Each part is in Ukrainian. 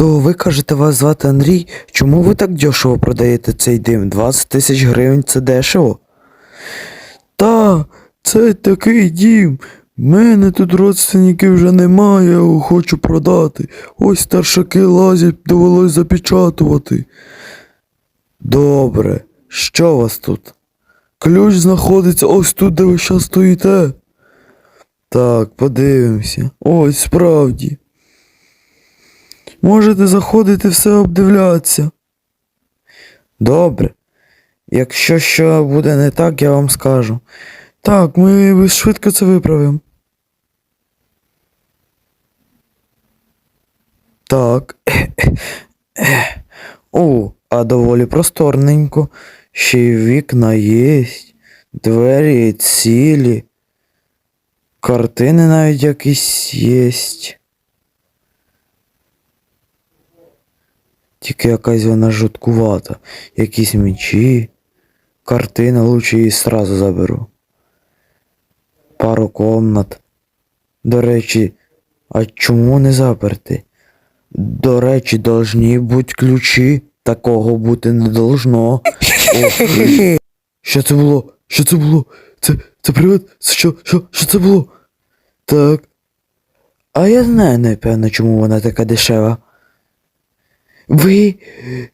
То ви кажете, вас звати Андрій? Чому ви так дешево продаєте цей дим? 20 тисяч гривень це дешево? Та, це такий дім. Мене тут родственників вже немає, я його хочу продати. Ось старшаки лазять, довелось запечатувати. Добре, що у вас тут? Ключ знаходиться ось тут, де ви зараз стоїте. Так, подивимося. Ось справді. Можете заходити все обдивлятися. Добре. Якщо що буде не так, я вам скажу. Так, ми швидко це виправимо. Так. О, а доволі просторненько. Ще й вікна є. Двері цілі. Картини навіть якісь єсть. Тільки якась вона жуткувата. Якісь мечі. Картина лучше її сразу заберу. Пару комнат. До речі, а чому не заперти? До речі, должні бути ключі. Такого бути не должно. Що це було? Що це було? Це, це привид? Що, що, що це було? Так. А я знаю, напевно, чому вона така дешева. Ви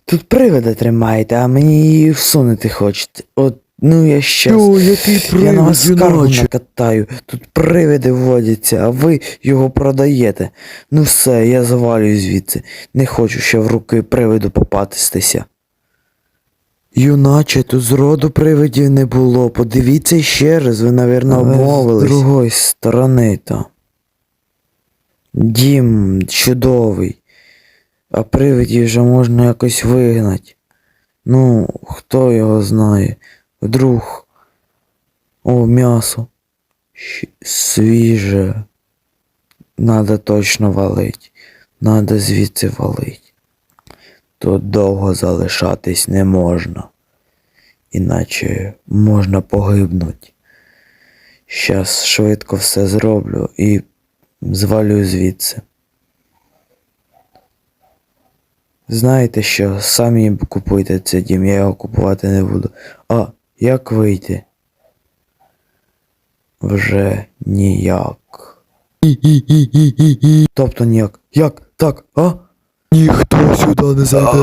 тут привида тримаєте, а мені її всунути хочете. От, ну я щас. Йо, який Я на вас скаргу накатаю. Тут привиди водяться, а ви його продаєте. Ну все, я завалюю звідси. Не хочу ще в руки привиду попатистися. Юначе, тут зроду привидів не було. Подивіться ще раз, ви, навірно, обмовились. З другої сторони то. Дім чудовий. А привидів вже можна якось вигнати. Ну, хто його знає. Вдруг. О, м'ясо. Свіже. Надо точно валить. Надо звідси валить. Тут довго залишатись не можна. Іначе можна погибнути. Щас швидко все зроблю і звалю звідси. Знаєте що, самі купуйте цей дім, я його купувати не буду. А, як вийти? Вже ніяк. Тобто ніяк. Як? Так, а? Ніхто сюди не зайде.